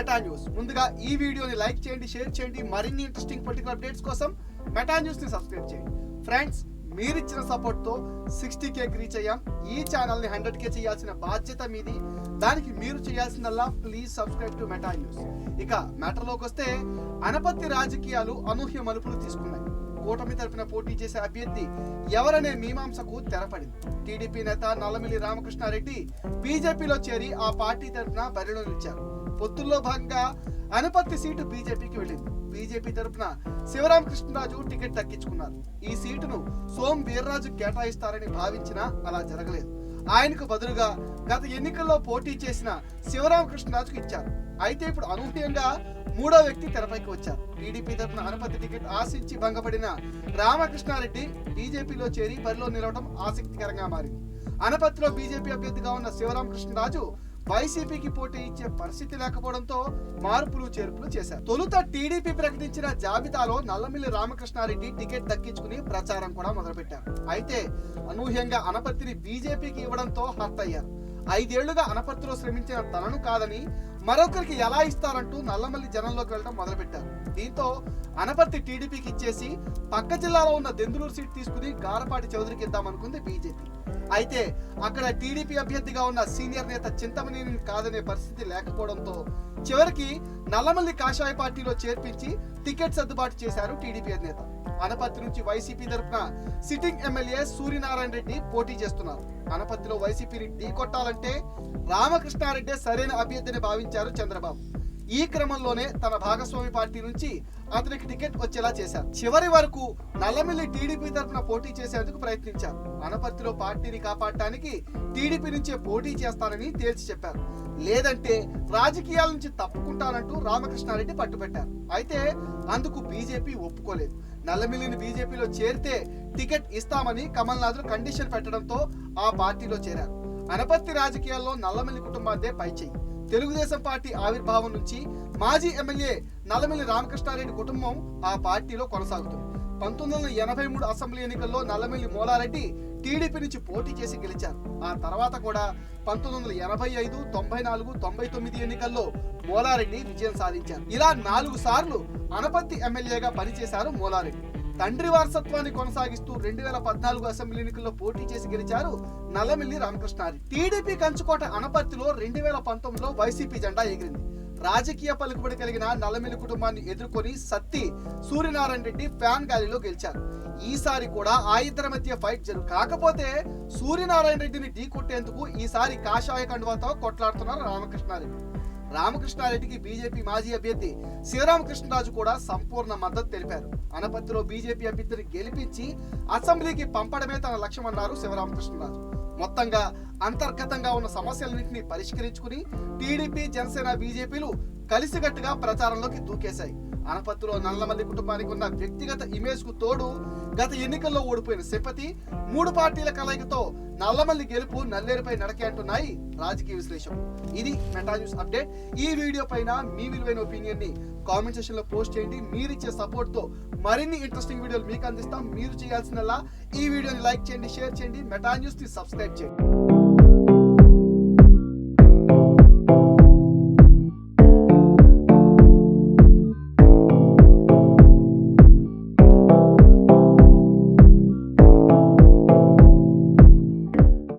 Meta news ముందుగా ఈ వీడియోని లైక్ చేయండి షేర్ చేయండి మరిన్ని ఇంట్రెస్టింగ్ పొలిటికల్ అప్డేట్స్ కోసం మెటా న్యూస్ని సబ్స్క్రైబ్ చేయండి. ఫ్రెండ్స్ మీరిచ్చిన సపోర్ట్తో సిక్స్టీ కే రీచ్ అయ్యాం. ఈ ఛానల్ని హండ్రెడ్ కే చేయాల్సిన బాధ్యత మీది. దానికి మీరు చేయాల్సిందల్లా please subscribe to Meta news ఇక మెటర్లోకి వస్తే అనపత్తి రాజకీయాలు అనూహ్య మలుపులు తీసుకున్నాయి. కూటమి తరపున పోటీ చేసే అభ్యర్థి ఎవరనే మీమాంసకు తెరపడింది. టీడీపీ నేత నల్లమిల్లి రామకృష్ణారెడ్డి బీజేపీలో చేరి ఆ పార్టీ తరపున బరిలో నిలిచారు. పొత్తుల్లో భాగంగా అనుపత్తి సీటు బీజేపీకి వెళ్ళింది. బీజేపీ తరపున శివరామకృష్ణరాజు టికెట్ దక్కించుకున్నారు ఈ సీటును సోం వీర్రాజు కేటాయిస్తారని భావించినా అలా జరగలేదు. ఆయనకు బదులుగా గత ఎన్నికల్లో పోటీ చేసిన శివరామకృష్ణరాజుకు ఇచ్చారు. అయితే ఇప్పుడు అనూహ్యంగా మూడో వ్యక్తి తెరపైకి వచ్చారు. టీడీపీ తరపున అనుమతి టికెట్ ఆశించి భంగపడిన రామకృష్ణారెడ్డి బీజేపీలో చేరి బరిలో నిలవడం ఆసక్తికరంగా మారింది. అనపత్తిలో బీజేపీ అభ్యర్థిగా ఉన్న శివరామకృష్ణరాజు వైసీపీకి పోటీ ఇచ్చే పరిస్థితి లేకపోవడంతో మార్పులు చేర్పులు చేశారు. తొలుత టీడీపీ ప్రకటించిన జాబితాలో నల్లమిల్లి రామకృష్ణారెడ్డి టికెట్ దక్కించుకుని ప్రచారం కూడా మొదలుపెట్టారు. అయితే అనూహ్యంగా అనపత్తిని బీజేపీకి ఇవ్వడంతో హర్ట్ అయ్యారు. ఐదేళ్ళుగా అనపర్తిలో శ్రమించిన తనను కాదని మరొకరికి ఎలా ఇస్తారంటూ నల్లమల్లి జనంలోకి వెళ్ళడం మొదలుపెట్టారు. దీంతో అనపర్తి టీడీపీకి ఇచ్చేసి పక్క జిల్లాలో ఉన్న దెందులూరు సీట్ తీసుకుని గారపాటి చౌదరికి ఇద్దామనుకుంది బీజేపీ. అయితే అక్కడ టీడీపీ అభ్యర్థిగా ఉన్న సీనియర్ నేత చింతమనేని కాదనే పరిస్థితి లేకపోవడంతో చివరికి నల్లమల్లి కాషాయ పార్టీలో చేర్పించి టికెట్ సర్దుబాటు చేశారు టీడీపీ అధినేత. అనపత్తి నుంచి వైసీపీ తరపున సిట్టింగ్ ఎమ్మెల్యే సూర్యనారాయణ రెడ్డి పోటీ చేస్తున్నారు. అనపత్తిలో వైసీపీని ఢీకొట్టాలంటే రామకృష్ణారెడ్డి సరైన అభ్యర్థిని భావించారు చంద్రబాబు. ఈ క్రమంలోనే తన భాగస్వామి పార్టీ నుంచి అతనికి టికెట్ వచ్చేలా చేశారు. చివరి వరకు నల్లమిల్లి టీడీపీ తరఫున పోటీ చేసేందుకు ప్రయత్నించారు. అనపర్తిలో పార్టీని కాపాడటానికి టీడీపీ నుంచే పోటీ చేస్తానని తేల్చి చెప్పారు. లేదంటే రాజకీయాల నుంచి తప్పుకుంటానంటూ రామకృష్ణారెడ్డి పట్టుబట్టారు. అయితే అందుకు బీజేపీ ఒప్పుకోలేదు. నల్లమిల్లిని బీజేపీలో చేరితే టికెట్ ఇస్తామని కమల్నాథ్ కండిషన్ పెట్టడంతో ఆ పార్టీలో చేరారు. అనపర్తి రాజకీయాల్లో నల్లమిల్లి కుటుంబాదే పైచేయి. తెలుగుదేశం పార్టీ ఆవిర్భావం నుంచి మాజీ ఎమ్మెల్యే నల్లమిల్లి రామకృష్ణారెడ్డి కుటుంబం ఆ పార్టీలో కొనసాగుతుంది. పంతొమ్మిది వందల ఎనభై మూడు అసెంబ్లీ ఎన్నికల్లో నల్లమిల్లి మోలారెడ్డి టీడీపీ నుంచి పోటీ చేసి గెలిచారు. ఆ తర్వాత కూడా పంతొమ్మిది వందల ఎనభై ఐదు తొంభై నాలుగు తొంభై తొమ్మిది ఎన్నికల్లో మోలారెడ్డి విజయం సాధించారు. ఇలా నాలుగు సార్లు అనపత్తి ఎమ్మెల్యేగా పనిచేశారు మోలారెడ్డి. తండ్రి వారసత్వాన్ని కొనసాగిస్తూ రెండు వేల పద్నాలుగు అసెంబ్లీ ఎన్నికల్లో పోటీ చేసి గెలిచారు నల్లమిల్లి రామకృష్ణ టీడీపీ కంచుకోట అనపర్తిలో రెండు వేల పంతొమ్మిదిలో వైసీపీ జెండా ఎగిరింది. రాజకీయ పలుకుబడి కలిగిన నల్లమిల్లి కుటుంబాన్ని ఎదుర్కొని సత్తి సూర్యనారాయణ రెడ్డి ఫ్యాన్ గాలిలో గెలిచారు. ఈసారి కూడా ఆ ఇద్దరి మధ్య ఫైట్ జరుగు కాకపోతే సూర్యనారాయణ రెడ్డిని ఢీకొట్టేందుకు ఈసారి కాషాయ కండువాతో కొట్లాడుతున్నారు రామకృష్ణారెడ్డి. రామకృష్ణారెడ్డికి బీజేపీ మాజీ అభ్యర్థి శివరామకృష్ణరాజు కూడా సంపూర్ణ మద్దతు తెలిపారు. అనపత్తిలో బీజేపీ అభ్యర్థిని గెలిపించి అసెంబ్లీకి పంపడమే తన లక్ష్యమన్నారు శివరామకృష్ణరాజు మొత్తంగా అంతర్గతంగా ఉన్న సమస్యలన్నింటినీ పరిష్కరించుకుని టీడీపీ జనసేన బీజేపీలు కలిసికట్టుగా ప్రచారంలోకి దూకేశాయి. అనపత్తిలో నల్లమల్లి కుటుంబానికి ఉన్న వ్యక్తిగత ఇమేజ్కు తోడు గత ఎన్నికల్లో ఓడిపోయిన శపతి మూడు పార్టీల కలయికతో నల్లమల్లి గెలుపు నల్లేరుపై నడకే అంటున్నాయి రాజకీయ విశ్లేషకులు. ఇది మెటా న్యూస్ అప్డేట్ ఈ వీడియో పైన మీ విలువైన ఒపీనియన్ని కామెంట్ సెక్షన్లో పోస్ట్ చేయండి. మీరు ఇచ్చే సపోర్ట్తో మరిన్ని ఇంట్రెస్టింగ్ వీడియోలు మీకు అందిస్తాం. మీరు చేయాల్సినలా ఈ వీడియోని లైక్ చేయండి షేర్ చేయండి. మెటా న్యూస్ని సబ్స్క్రైబ్ చేయండి.